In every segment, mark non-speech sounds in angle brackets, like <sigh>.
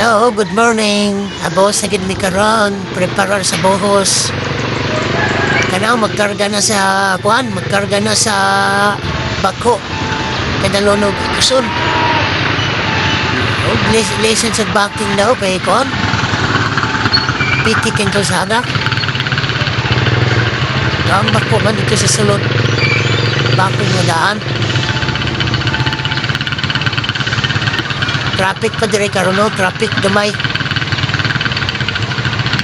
Hello, good morning. Abos na gid mi karon, preparar sa buhos. Kana magkarga na sa kuan, magkarga na sa bako. Kadalonog ikusun. Og lis- license sa backing daw kay kuan. Piti king kalsada. Ang bako man dito sa sulod. Backing na daan. Traffic pa dire karon no, traffic gamay.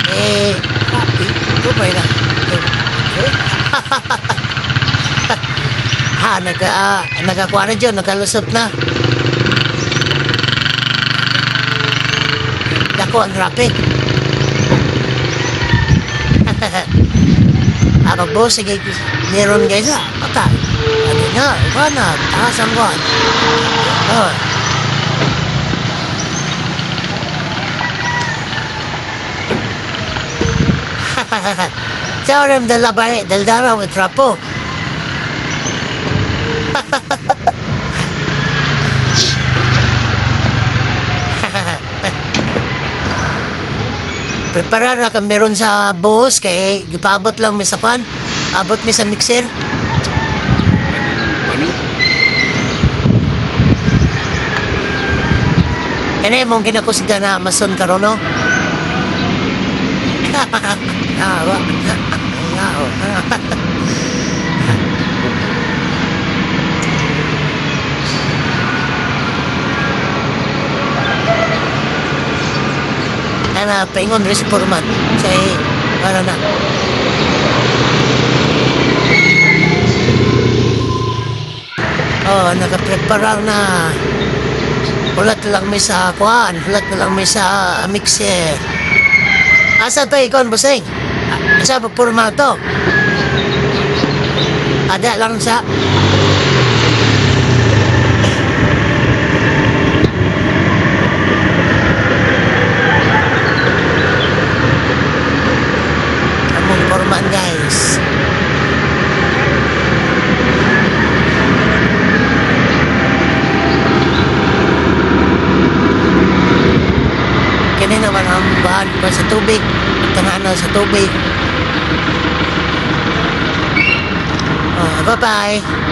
Eh, traffic gamay na. Eh, ha, naga uh, nagakuha na dyan, nagalusot na. Dako ang traffic. <laughs> Abag bo, sige, meron guys na, mata. Ano na, iba na, taas ang kuhan. Oh. Teorem del labare del dara with trapo. <laughs> Preparar na kami meron sa bus kay gipabot lang mi sa pan. Abot mi sa mixer. Ano? Kani mong kinakusga na mason karon no? Ah, wa. Ah, wa. Ana paingon res format say para na. Oh, nakapreparar na. Hulat na lang may sa kuan, hulat na lang may sa mixer. Asa to ikon, busing? Asa pa forma to? Ada lang sa... Among forman guys. Bahan pa sa tubig. Tangana sa tubig. Oh, bye-bye.